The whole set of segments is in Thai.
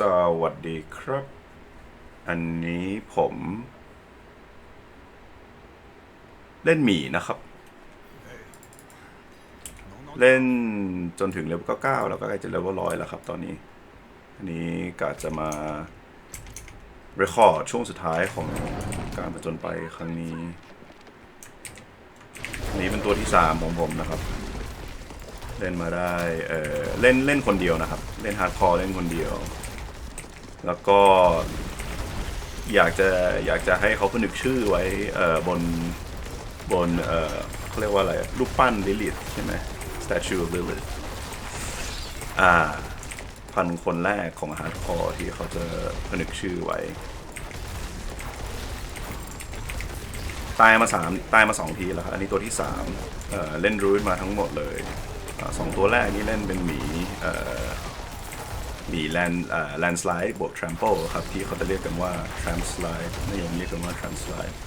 สวัสดีครับ อันนี้ผม เล่นหมีนะครับ เล่นจนถึงเลเวล9แล้วก็ใกล้จะเลเวลร้อยแล้วครับตอนนี้ อันนี้กะจะมาเรคคอร์ดช่วงสุดท้ายของการผจญไปครั้งนี้ อันนี้เป็นตัวที่3ของผมนะครับเล่นมาได้ เออเล่นเล่นคนเดียวนะครับ เล่นฮาร์ดคอร์เล่นคนเดียว แล้วก็อยากจะอยากจะให้เขาผนึกชื่อไว้เอ่อบนบนเอ่อเขาเรียกว่าอะไรรูปปั้นลิลิทใช่ไหม Statue of Lilith อ่าพันคนแรกของฮาร์ดคอร์ที่เขาจะผนึกชื่อไว้ ตายมาสามตายมาสองทีแล้วครับ อันนี้ตัวที่สามเเล่นรูทมาทั้งหมดเลยอสองตัวแรกนี่เล่นเป็นหมีเอ่อ มีแลนเอ่อแลนสไลด์บวกทรัมเปิลครับที่เขาจะเรียกกันว่าทรัมสไลด์นิยมเรียกกันว่าทรัมสไลด์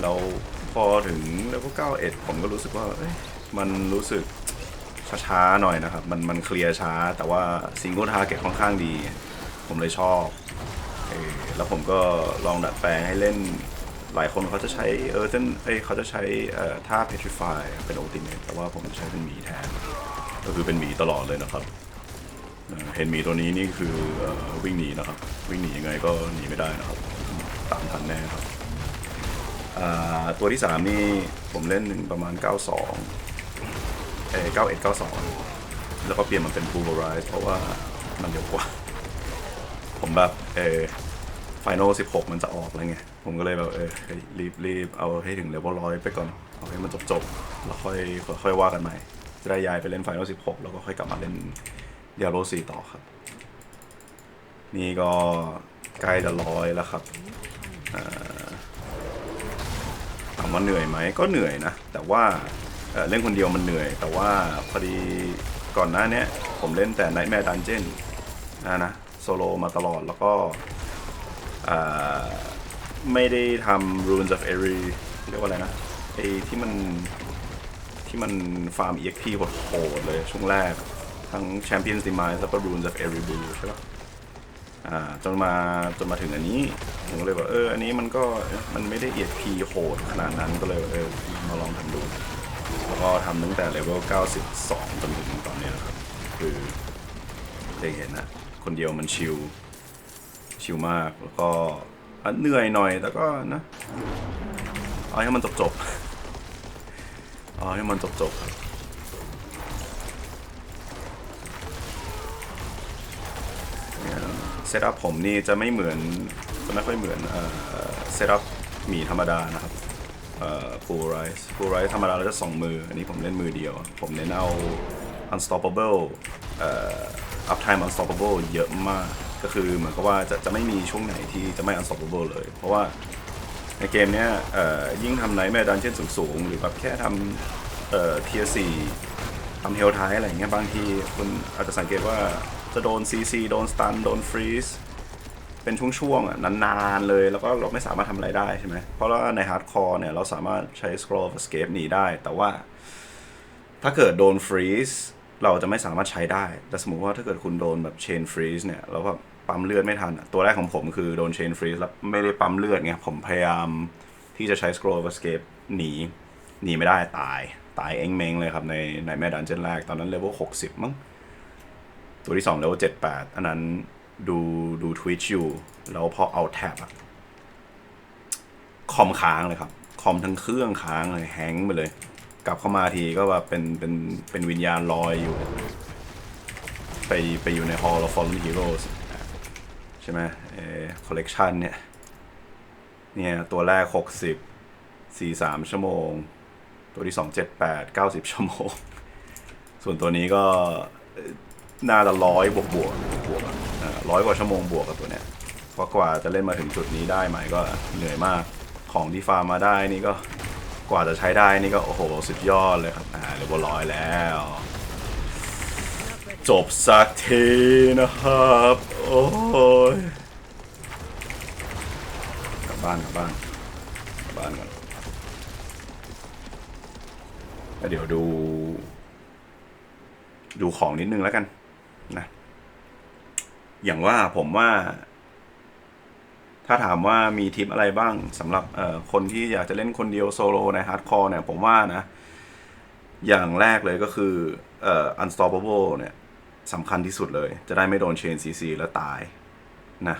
แล้วพอถึงเลเวล91 ผมก็รู้สึกว่าเอ้ยมันรู้สึกช้าๆหน่อยนะครับ มันมันเคลียร์ช้า แต่ว่าซิงเกิลทาร์เก็ตค่อนข้างดี ผมเลยชอบออแล้วผมก็ลองดัดแปลงให้เล่นหลายคนเขาจะใช้เออเนเอ้ยเขาจะใช้ท่า petrify เป็น ultimate แต่ว่าผมใช้เป็นหมีแทน ก็คือเป็นหมีตลอดเลยนะครับ เห็นหมีตัวนี้นี่คืออวิ่งหนีนะครับ วิ่งหนียังไงก็หนีไม่ได้นะครับ ตามทันแน่ครับตัวที่ 3 นี่ผมเล่นประมาณ 92 เอ้ย91 92 แล้วก็เปลี่ยนมาเป็น pulverize เพราะว่ามันเร็วกว่า ผมแบบ เออ Final 16 มันจะออกแล้วไง ผมก็เลยแบบ เออรีบรีบเอาให้ถึงเลเวลร้อยไปก่อน เอาให้มันจบจบแล้วค่อยค่อยค่อยว่ากันใหม่ จะได้ย้ายไปเล่น Final 16 แล้วก็ค่อยกลับมาเล่น Diablo 4ต่อครับ นี่ก็ใกล้จะร้อยแล้วครับเอ่อถามว่าเหนื่อยไหมก็เหนื่อยนะ แต่ว่าเเล่นคนเดียวมันเหนื่อย แต่ว่าพอดีก่อนหน้านี้ผมเล่นแต่ Nightmare Dungeon นะนะโซโลมาตลอดแล้วก็ไม่ได้ทำ Runes of Eri เรียกว่าอะไรนะไอ้ที่มันที่มันฟาร์ม EXP โหดๆเลยช่วงแรก ทั้ง Champions Demise แล้วก็ Runes of Eri Blue ใช่ปะอ่าจนมาจนมาถึงอันนี้ผมก็เลยว่าเอออันนี้มันก็มันไม่ได้ EXP โหดขนาดนั้นก็เลยเออมาลองทำดู แล้วก็ทำตั้งแต่เลเวล 92 จนถึงตอนนี้ยครับ คือได้เห็นนะ คนเดียวมันชิลชิลมากแล้วก็อะเหนื่อยหน่อยแต่ก็นะ เอาให้มันจบจบเอาให้มันจบจบครับ ซตอัพผมนี่จะไม่เหมือนจะไม่ค่อยเหมือนเซตอัพหมีธรรมดานะครับฟูลไรส์ฟูลไรส์ธรรมดาเราจะสองมือ อันนี้ผมเล่นมือเดียว ผมเน้นเอา unstoppable เอ่อ uptime unstoppable เยอะมาก ก็คือเหมือนกับว่าจะจะไม่มีช่วงไหนที่จะไม่ unstoppable เลย เพราะว่าในเกมเนี้ยเอ่อยิ่งทำไนแม่ดันเช่นสูงๆ หรือแบบแค่ทำเอ่อ tier 4ทำเฮลไทอะไรอย่างเงี้ยบางทีคุณอาจจะสังเกตว่า จะโดน CC โดน stun โดน freeze เป็นช่วงๆอะนานๆเลยแล้วก็เราไม่สามารถทำอะไรได้ใช่ไหมเพราะว่าใน hardcore เนี่ยเราสามารถใช้ scroll of escape หนีได้ แต่ว่า ถ้าเกิดโดนฟรีซเราจะไม่สามารถใช้ได้ แต่สมมติว่าถ้าเกิดคุณโดนแบบเชนฟรีซเนี่ยแล้วแบบปั๊มเลือดไม่ทัน ตัวแรกของผมคือโดนเชนฟรีซแล้วไม่ได้ปั๊มเลือดไงผมพยายามที่จะใช้ scroll of escape หนีหนีไม่ได้ตาย ตายเองเมงเลยครับในในแม่ดันเจนแรกตอนนั้นเลเวล60มั้ง ตัวที่2เลเวล78อันนั้นดูดู Twitch อยู่ แล้วพอเอาแท็บอะคอมค้างเลยครับ คอมทั้งเครื่องค้างเลยแฮงไปเลย กลับเข้ามาทีก็แบบเป็นเป็นเป็นวิญญาณลอยอยู่ ไปไปอยู่ใน Hall of Fallen Heroes ใช่ไหมเออคอลเลกชันเนี่ย เนี่ย ตัวแรก 60 43 ชั่วโมง ตัวที่ 2 78 90 ชั่วโมง ส่วนตัวนี้ก็ น่าจะร้อยบวกบวกบวกร้อยกว่าชั่วโมงบวกกับตัวเนี้ยเพราะกว่าจะเล่นมาถึงจุดนี้ได้ไหมก็เหนื่อยมากของที่ฟาร์มมาได้นี่ก็กว่าจะใช้ได้นี่ก็โอ้โหสุดยอดเลยครับอ่าเรียบร้อยแล้ว จบสักทีนะครับ โอ้ยกลับบ้านกลับบ้านกลับบ้านก่อนแล้วเดี๋ยวดู ดูของนิดนึงแล้วกัน นะ อย่างว่าผมว่า ถ้าถามว่ามีทิปอะไรบ้างสำหรับเอ่อคนที่อยากจะเล่นคนเดียวโซโลในฮาร์ดคอร์เนี่ย ผมว่านะ อย่างแรกเลยก็คือเอ่อ unstoppable เนี่ยสำคัญที่สุดเลย จะได้ไม่โดนเชนซีซีแล้วตายนะ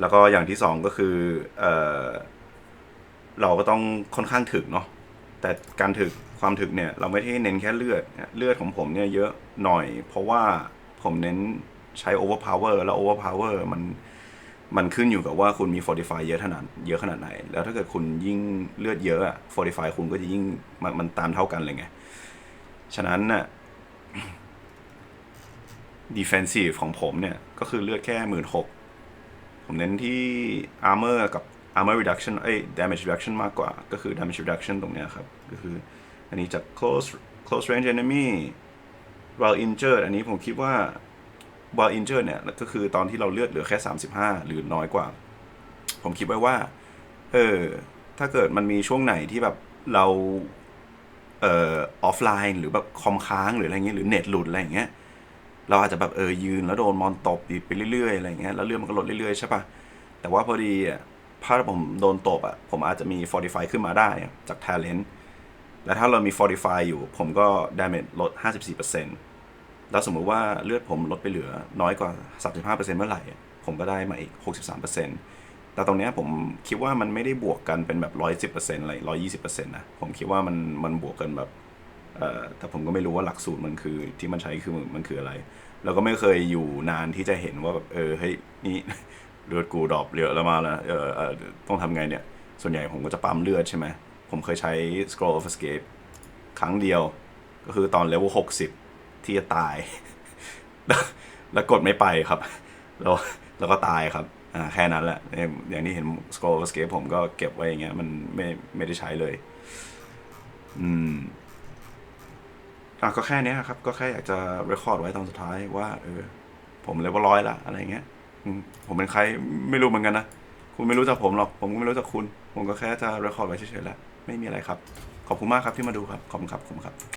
แล้วก็อย่างที่สองก็คือเอ่อเราก็ต้องค่อนข้างถึกเนาะ แต่การถึกความถึกเนี่ยเราไม่ได้เน้นแค่เลือดเลือดของผมเนี่ยเยอะหน่อย เพราะว่าผมเน้นใช้ overpower แล้ว overpower มันมันขึ้นอยู่กับว่าคุณมี fortify เยอะขนาดเยอะขนาดไหน แล้วถ้าเกิดคุณยิ่งเลือดเยอะอะ fortify คุณก็จะยิ่งมันมันตามเท่ากันเลยไง ฉะนั้นน่ะ defensive ของผมเนี่ย ก็คือเลือดแค่หมื่นหกผมเน้นที่ armor กับ armor reduction เอ้ย damage reduction มากกว่า ก็คือ damage reduction ตรงเนี้ยครับ ก็คืออันนี้จาก close close range enemy while injured อันนี้ผมคิดว่า while injured เนี่ย ก็คือตอนที่เราเลือดเหลือแค่ 35 หรือน้อยกว่า ผมคิดไว้ว่า เออ ถ้าเกิดมันมีช่วงไหนที่แบบเรา เอ่อ ออฟไลน์ หรือแบบคอมค้างหรืออะไรเงี้ย หรือเน็ตหลุดอะไรอย่างเงี้ย เราอาจจะแบบเออยืนแล้วโดนมอนตบไปเรื่อยๆอะไรเงี้ย แล้วเลือดมันก็ลดเรื่อยๆใช่ปะแต่ว่าพอดีอะ ถ้าผมโดนตบอะผมอาจจะมี fortify ขึ้นมาได้จาก talent และถ้าเรามี fortify อยู่ ผมก็ damage ลด 54%แล้วสมมุติว่าเลือดผมลดไปเหลือน้อยกว่า 35%เมื่อไหร่ ผมก็ได้มาอีก 63%แต่ตรงนี้ผมคิดว่ามันไม่ได้บวกกันเป็นแบบ 110%อะไร120%นะ ผมคิดว่ามันมันบวกกันแบบเออแต่ผมก็ไม่รู้ว่าหลักสูตรมันคือที่มันใช้คือมันคืออะไรแล้วก็ไม่เคยอยู่นานที่จะเห็นว่าแบบเออเฮ้ยนี่ เลือดกูดรอปเยอะแล้วมาแล้วเออต้องทำไงเนี่ย ส่วนใหญ่ผมก็จะปั๊มเลือดใช่ไหม ผมเคยใช้ scroll of escape ครั้งเดียว ก็คือตอนเลเวลหกสิบที่จะตาย แล้วกดไม่ไปครับ แล้วแล้วก็ตายครับอ่าแค่นั้นแหละ อย่างที่เห็น scroll of escape ผมก็เก็บไว้อย่างเงี้ย มันไม่ไม่ได้ใช้เลย อืมอะก็แค่นี้ครับ ก็แค่อยากจะ record ไว้ตอนสุดท้ายว่าเออผมเลเวลร้อยละอะไรเงี้ย ผมเป็นใครไม่รู้เหมือนกันนะ คุณไม่รู้จักผมหรอก ผมก็ไม่รู้จักคุณ ผมก็แค่จะรีคอร์ดไว้เฉยๆแหละ ไม่มีอะไรครับ ขอบคุณมากครับที่มาดูครับ ขอบคุณครับ ขอบคุณครับ